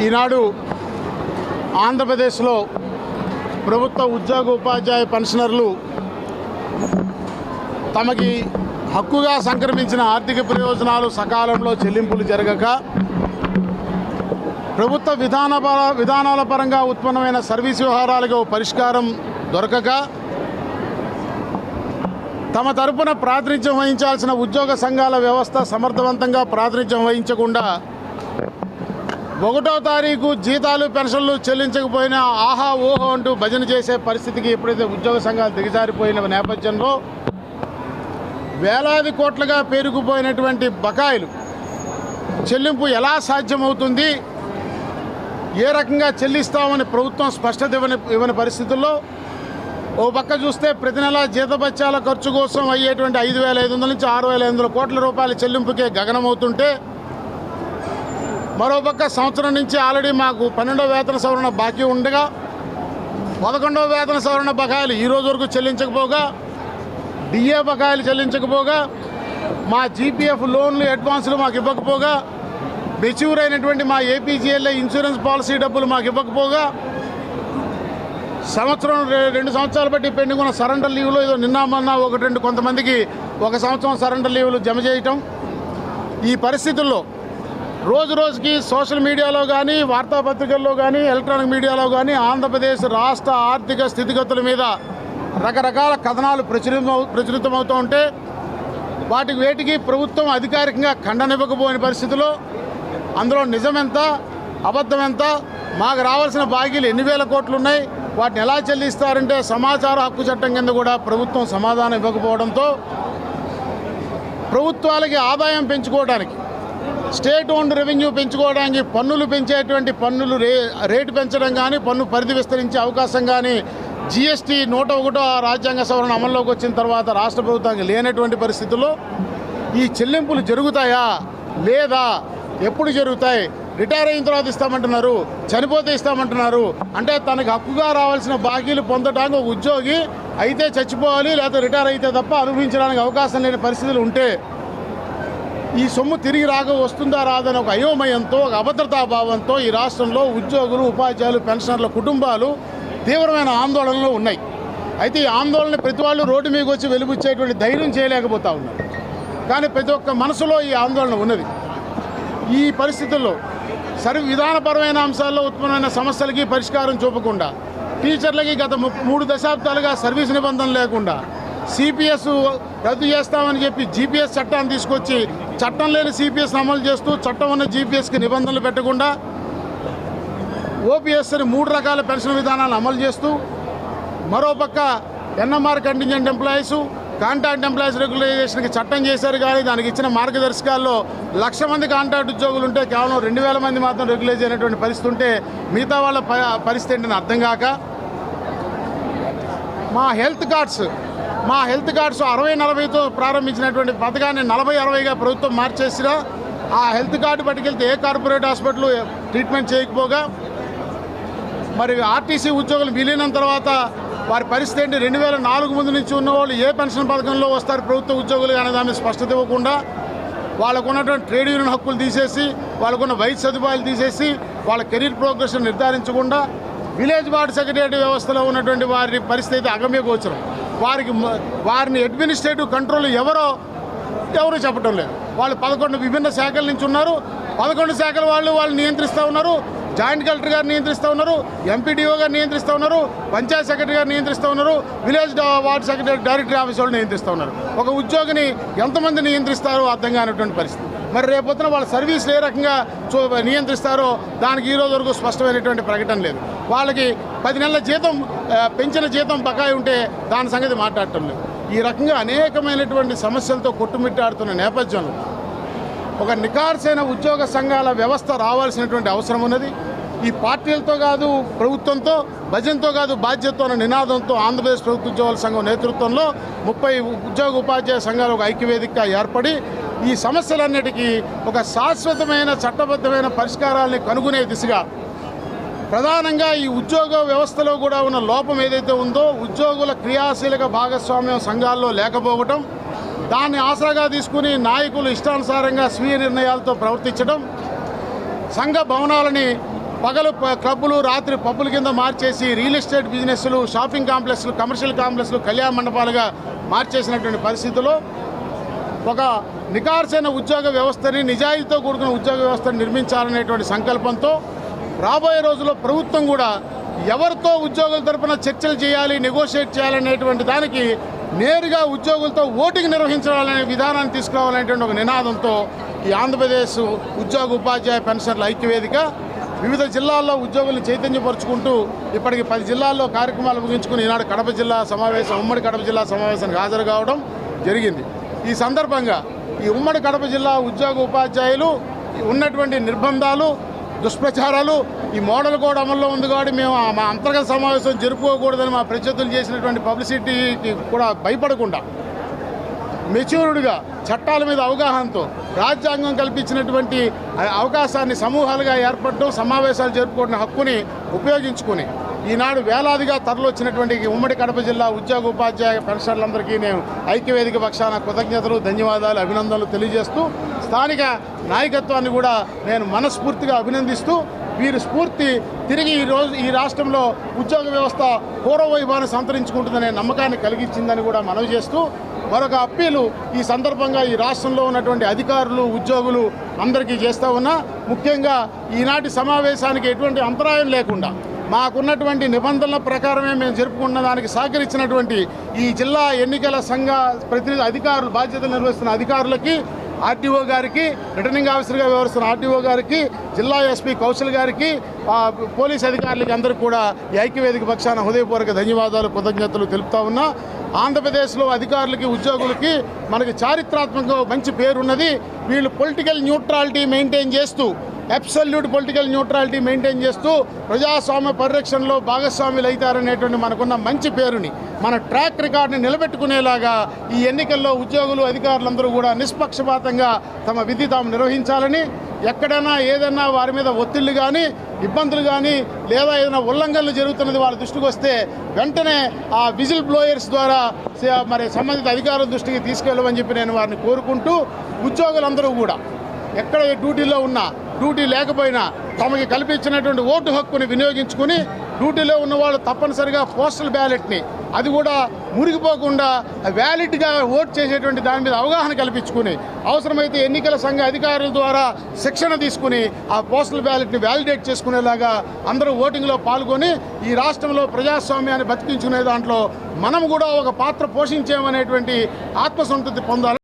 ఈనాడు ఆంధ్రప్రదేశ్లో ప్రభుత్వ ఉద్యోగ ఉపాధ్యాయ పెన్షనర్లు తమకి హక్కుగా సంక్రమించిన ఆర్థిక ప్రయోజనాలు సకాలంలో చెల్లింపులు జరగక ప్రభుత్వ విధాన విధానాల పరంగా ఉత్పన్నమైన సర్వీస్ వ్యవహారాలకు పరిష్కారం దొరకక తమ తరపున ప్రాతినిధ్యం వహించాల్సిన ఉద్యోగ సంఘాల వ్యవస్థ సమర్థవంతంగా ప్రాతినిధ్యం వహించకుండా ఒకటో తారీఖు జీతాలు పెన్షన్లు చెల్లించకపోయినా ఆహా ఓహో అంటూ భజన చేసే పరిస్థితికి ఎప్పుడైతే ఉద్యోగ సంఘాలు దిగజారిపోయిన నేపథ్యంలో వేలాది కోట్లుగా పేరుకుపోయినటువంటి బకాయిలు చెల్లింపు ఎలా సాధ్యమవుతుంది? ఏ రకంగా చెల్లిస్తామని ప్రభుత్వం స్పష్టత ఇవ్వని ఇవ్వని పరిస్థితుల్లో ఓ పక్క చూస్తే ప్రతి నెల జీతబత్యాల ఖర్చు కోసం అయ్యేటువంటి ఐదు వేల ఐదు వందల నుంచి ఆరు వేల ఐదు వందల కోట్ల రూపాయల చెల్లింపుకే గగనమవుతుంటే మరోపక్క సంవత్సరం నుంచి ఆల్రెడీ మాకు పన్నెండవ వేతన సవరణ బాకీ ఉండగా పదకొండవ వేతన సవరణ బకాయిలు ఈ రోజు వరకు చెల్లించకపోగా డిఏ బకాయిలు చెల్లించకపోగా మా జీపీఎఫ్ లోన్లు అడ్వాన్సులు మాకు ఇవ్వకపోగా మెచ్యూర్ అయినటువంటి మా ఏపీజీఎల్ఏ ఇన్సూరెన్స్ పాలసీ డబ్బులు మాకు ఇవ్వకపోగా సంవత్సరం రెండు సంవత్సరాలు బట్టి పెండింగ్ ఉన్న సరెండర్ లీవ్లో ఏదో నిన్న మొన్న ఒకటి రెండు కొంతమందికి ఒక సంవత్సరం సరెండర్ లీవ్లు జమ చేయటం. ఈ పరిస్థితుల్లో రోజు రోజుకి సోషల్ మీడియాలో కానీ వార్తాపత్రికల్లో కానీ ఎలక్ట్రానిక్ మీడియాలో కానీ ఆంధ్రప్రదేశ్ రాష్ట్ర ఆర్థిక స్థితిగతుల మీద రకరకాల కథనాలు ప్రచురితం ప్రచురితమవుతూ ఉంటే వాటికి వేటికి ప్రభుత్వం అధికారికంగా ఖండనివ్వకపోయిన పరిస్థితిలో అందులో నిజమెంత అబద్ధం ఎంత మాకు రావాల్సిన బాకీలు ఎన్ని వేల కోట్లు ఉన్నాయి వాటిని ఎలా చెల్లిస్తారంటే సమాచార హక్కు చట్టం కింద కూడా ప్రభుత్వం సమాధానం ఇవ్వకపోవడంతో ప్రభుత్వాలకి ఆదాయం పెంచుకోవడానికి స్టేట్ ఓన్డ్ రెవెన్యూ పెంచుకోవడానికి పన్నులు పెంచేటువంటి పన్నులు రే రేటు పెంచడం కానీ పన్ను పరిధి విస్తరించే అవకాశం కానీ జిఎస్టీ నూట ఒకటో రాజ్యాంగ సవరణ అమల్లోకి వచ్చిన తర్వాత రాష్ట్ర ప్రభుత్వానికి లేనటువంటి పరిస్థితుల్లో ఈ చెల్లింపులు జరుగుతాయా? లేదా? ఎప్పుడు జరుగుతాయి? రిటైర్ అయిన తర్వాత ఇస్తామంటున్నారు చనిపోతే ఇస్తామంటున్నారు. అంటే తనకు హక్కుగా రావాల్సిన బాకీలు పొందడానికి ఒక ఉద్యోగి అయితే చచ్చిపోవాలి లేకపోతే రిటైర్ అయితే తప్ప అనుభవించడానికి అవకాశం లేని పరిస్థితులు ఉంటే ఈ సొమ్ము తిరిగి రాక వస్తుందా రాదని ఒక అయోమయంతో ఒక అభద్రతా భావంతో ఈ రాష్ట్రంలో ఉద్యోగులు ఉపాధ్యాయులు పెన్షనర్ల కుటుంబాలు తీవ్రమైన ఆందోళనలో ఉన్నాయి. అయితే ఈ ఆందోళన ప్రతి వాళ్ళు రోడ్డు మీదకి వచ్చి వెలుగుచ్చేటువంటి ధైర్యం చేయలేకపోతా ఉన్నారు. కానీ ప్రతి ఒక్క మనసులో ఈ ఆందోళన ఉన్నది. ఈ పరిస్థితుల్లో సరి విధానపరమైన అంశాల్లో ఉత్పన్నమైన సమస్యలకి పరిష్కారం చూపకుండా టీచర్లకి గత మూడు దశాబ్దాలుగా సర్వీస్ నిబంధన లేకుండా సిపిఎస్ రద్దు చేస్తామని చెప్పి జీపీఎస్ చట్టాన్ని తీసుకొచ్చి చట్టం లేని సిపిఎస్ అమలు చేస్తూ చట్టం ఉన్న జీపీఎస్కి నిబంధనలు పెట్టకుండా ఓపీఎస్ని మూడు రకాల పెన్షన్ విధానాలు అమలు చేస్తూ మరోపక్క NMR contingent employees contract employees రెగ్యులైజేషన్కి చట్టం చేశారు కానీ దానికి ఇచ్చిన మార్గదర్శకాల్లో లక్ష మంది కాంట్రాక్ట్ ఉద్యోగులు ఉంటే కేవలం రెండు వేల మంది మాత్రం రెగ్యులైజ్ అయినటువంటి పరిస్థితి ఉంటే మిగతా వాళ్ళ ప- పరిస్థితి ఏంటని అర్థం కాక మా హెల్త్ కార్డ్స్ మా హెల్త్ కార్డ్స్ అరవై నలభైతో ప్రారంభించినటువంటి పథకాన్ని నలభై అరవైగా ప్రభుత్వం మార్చేసినా ఆ హెల్త్ కార్డు పట్టుకెళ్తే ఏ కార్పొరేట్ హాస్పిటల్ ట్రీట్మెంట్ చేయకపోగా మరి ఆర్టీసీ ఉద్యోగులు విలీనం తర్వాత వారి పరిస్థితి ఏంటి? రెండు వేల నాలుగు ముందు నుంచి ఉన్నవాళ్ళు ఏ పెన్షన్ పథకంలో వస్తారు? ప్రభుత్వ ఉద్యోగులు అనే దాన్ని స్పష్టత ఇవ్వకుండా వాళ్ళకు ఉన్నటువంటి ట్రేడ్ యూనియన్ హక్కులు తీసేసి వాళ్ళకున్న వైద్య సదుపాయాలు తీసేసి వాళ్ళ కెరీర్ ప్రోగ్రెషన్ నిర్ధారించకుండా విలేజ్ వార్డ్ సెక్రటరీ వ్యవస్థలో ఉన్నటువంటి వారి పరిస్థితి అగమ్య గోచరం. వారికి వారిని అడ్మినిస్ట్రేటివ్ కంట్రోల్ ఎవరో ఎవరు చెప్పడం లేదు. వాళ్ళు పదకొండు విభిన్న శాఖల నుంచి ఉన్నారు. పదకొండు శాఖల వాళ్ళు వాళ్ళు నియంత్రిస్తూ ఉన్నారు. జాయింట్ కలెక్టర్ గారు నియంత్రిస్తూ ఉన్నారు. ఎంపీడీఓ గారు నియంత్రిస్తూ ఉన్నారు. పంచాయత్ సెక్రటరీ గారు నియంత్రిస్తూ ఉన్నారు. Village ward secretary directory office వాళ్ళు నియంత్రిస్తూ ఉన్నారు. ఒక ఉద్యోగిని ఎంతమంది నియంత్రిస్తారో అర్థం కానటువంటి పరిస్థితి. మరి రేపొద్దున వాళ్ళ సర్వీస్ ఏ రకంగా చూ నియంత్రిస్తారో దానికి ఈ రోజు వరకు స్పష్టమైనటువంటి ప్రకటన లేదు. వాళ్ళకి పది నెలల జీతం పెంచిన జీతం బకాయి ఉంటే దాని సంగతి మాట్లాడటం లేదు. ఈ రకంగా అనేకమైనటువంటి సమస్యలతో కొట్టుమిట్టాడుతున్న నేపథ్యంలో ఒక నికార్సైన ఉద్యోగ సంఘాల వ్యవస్థ రావాల్సినటువంటి అవసరం ఉన్నది. ఈ పార్టీలతో కాదు ప్రభుత్వంతో భజనతో కాదు బాధ్యతతో నినాదంతో ఆంధ్రప్రదేశ్ ప్రభుత్వ ఉద్యోగుల సంఘం నేతృత్వంలో ముప్పై ఉద్యోగ ఉపాధ్యాయ సంఘాలు ఒక ఐక్యవేదికగా ఏర్పడి ఈ సమస్యలన్నిటికీ ఒక శాశ్వతమైన చట్టబద్ధమైన పరిష్కారాల్ని కనుగొనే దిశగా ప్రధానంగా ఈ ఉద్యోగ వ్యవస్థలో కూడా ఉన్న లోపం ఏదైతే ఉందో ఉద్యోగుల క్రియాశీలక భాగస్వామ్యం సంఘాల్లో లేకపోవటం దాన్ని ఆసరాగా తీసుకుని నాయకులు ఇష్టానుసారంగా స్వీయ నిర్ణయాలతో ప్రవర్తించడం సంఘ భవనాలని పగలు ప- క్లబ్బులు రాత్రి పబ్బుల కింద మార్చేసి రియల్ ఎస్టేట్ బిజినెస్లు షాపింగ్ కాంప్లెక్స్లు కమర్షియల్ కాంప్లెక్స్లు కళ్యాణ మండపాలుగా మార్చేసినటువంటి పరిస్థితుల్లో ఒక నికార్సైన ఉద్యోగ వ్యవస్థని నిజాయితీతో కూడుకున్న ఉద్యోగ వ్యవస్థను నిర్మించాలనేటువంటి సంకల్పంతో రాబోయే రోజుల్లో ప్రభుత్వం కూడా ఎవరితో ఉద్యోగుల తరపున చర్చలు చేయాలి నెగోషియేట్ చేయాలనేటువంటి దానికి నేరుగా ఉద్యోగులతో ఓటింగ్ నిర్వహించాలనే విధానాన్ని తీసుకురావాలనేటువంటి ఒక నినాదంతో ఈ ఆంధ్రప్రదేశ్ ఉద్యోగ ఉపాధ్యాయ పెన్షన్ల ఐక్యవేదిక వివిధ జిల్లాల్లో ఉద్యోగులను చైతన్యపరుచుకుంటూ ఇప్పటికి పది జిల్లాల్లో కార్యక్రమాలు ముగించుకుని ఈనాడు కడప జిల్లా సమావేశం ఉమ్మడి కడప జిల్లా సమావేశానికి హాజరు కావడం జరిగింది. ఈ సందర్భంగా ఈ ఉమ్మడి కడప జిల్లా ఉద్యోగ ఉపాధ్యాయులు ఉన్నటువంటి నిర్బంధాలు దుష్ప్రచారాలు ఈ మోడల్ కోడ్ అమల్లో ఉంది కాబట్టి మేము ఆ మా అంతర్గత సమావేశం జరుపుకోకూడదని మా ప్రత్యర్థులు చేసినటువంటి పబ్లిసిటీకి కూడా భయపడకుండా మెచ్యూర్డ్గా చట్టాల మీద అవగాహనతో రాజ్యాంగం కల్పించినటువంటి అవకాశాన్ని సమూహాలుగా ఏర్పడడం సమావేశాలు జరుపుకోవడం హక్కుని ఉపయోగించుకుని ఈనాడు వేలాదిగా తరలొచ్చినటువంటి ఉమ్మడి కడప జిల్లా ఉద్యోగ ఉపాధ్యాయ పెన్షన్లందరికీ నేను ఐక్యవేదిక పక్షాన కృతజ్ఞతలు ధన్యవాదాలు అభినందనలు తెలియజేస్తూ స్థానిక నాయకత్వాన్ని కూడా నేను మనస్ఫూర్తిగా అభినందిస్తూ వీరి స్ఫూర్తి తిరిగి ఈ రోజు ఈ రాష్ట్రంలో ఉద్యోగ వ్యవస్థ పూర్వవైభవాన్ని సంతరించుకుంటుందనే నమ్మకాన్ని కలిగించిందని కూడా మనవి చేస్తూ మరొక అప్పీలు ఈ సందర్భంగా ఈ రాష్ట్రంలో ఉన్నటువంటి అధికారులు ఉద్యోగులు అందరికీ చేస్తూ ఉన్నా ముఖ్యంగా ఈనాటి సమావేశానికి ఎటువంటి అంతరాయం లేకుండా మాకున్నటువంటి నిబంధనల ప్రకారమే మేము జరుపుకున్న దానికి సహకరించినటువంటి ఈ జిల్లా ఎన్నికల సంఘ ప్రతినిధి అధికారులు బాధ్యతలు నిర్వహిస్తున్న అధికారులకి ఆర్టీఓ గారికి రిటర్నింగ్ ఆఫీసర్గా వ్యవహరిస్తున్న ఆర్టీఓ గారికి జిల్లా ఎస్పీ కౌశల్ గారికి పోలీస్ అధికారులకి అందరికీ కూడా ఐక్యవేదిక పక్షాన హృదయపూర్వక ధన్యవాదాలు కృతజ్ఞతలు తెలుపుతా ఉన్నా. ఆంధ్రప్రదేశ్లో అధికారులకి ఉద్యోగులకి మనకి చారిత్రాత్మకంగా మంచి పేరున్నది. వీళ్ళు పొలిటికల్ న్యూట్రాలిటీ మెయింటైన్ చేస్తూ అబ్సల్యూట్ పొలిటికల్ న్యూట్రాలిటీ మెయింటైన్ చేస్తూ ప్రజాస్వామ్య పరిరక్షణలో భాగస్వాములు అవుతారనేటువంటి మనకున్న మంచి పేరుని మన ట్రాక్ రికార్డుని నిలబెట్టుకునేలాగా ఈ ఎన్నికల్లో ఉద్యోగులు అధికారులందరూ కూడా నిష్పక్షపాతంగా తమ విధి తాము నిర్వహించాలని ఎక్కడైనా ఏదైనా వారి మీద ఒత్తిళ్ళు కానీ ఇబ్బందులు కానీ లేదా ఏదైనా ఉల్లంఘనలు జరుగుతున్నది వాళ్ళ దృష్టికి వస్తే వెంటనే ఆ విజిల్ బ్లోయర్స్ ద్వారా మరి సంబంధిత అధికారుల దృష్టికి తీసుకెళ్ళమని చెప్పి నేను వారిని కోరుకుంటూ ఉద్యోగులందరూ కూడా ఎక్కడ ఏ డ్యూటీలో ఉన్నా డ్యూటీ లేకపోయినా తమకి కల్పించినటువంటి ఓటు హక్కుని వినియోగించుకుని డ్యూటీలో ఉన్న వాళ్ళు తప్పనిసరిగా పోస్టల్ బ్యాలెట్ని అది కూడా మురిగిపోకుండా వ్యాలిడ్గా ఓట్ చేసేటువంటి దాని మీద అవగాహన కల్పించుకుని అవసరమైతే ఎన్నికల సంఘ అధికారుల ద్వారా శిక్షణ తీసుకుని ఆ పోస్టల్ బ్యాలెట్ని వ్యాలిడేట్ చేసుకునేలాగా అందరూ ఓటింగ్లో పాల్గొని ఈ రాష్ట్రంలో ప్రజాస్వామ్యాన్ని బతికించుకునే దాంట్లో మనం కూడా ఒక పాత్ర పోషించామనేటువంటి ఆత్మసంతృప్తి పొందాలి.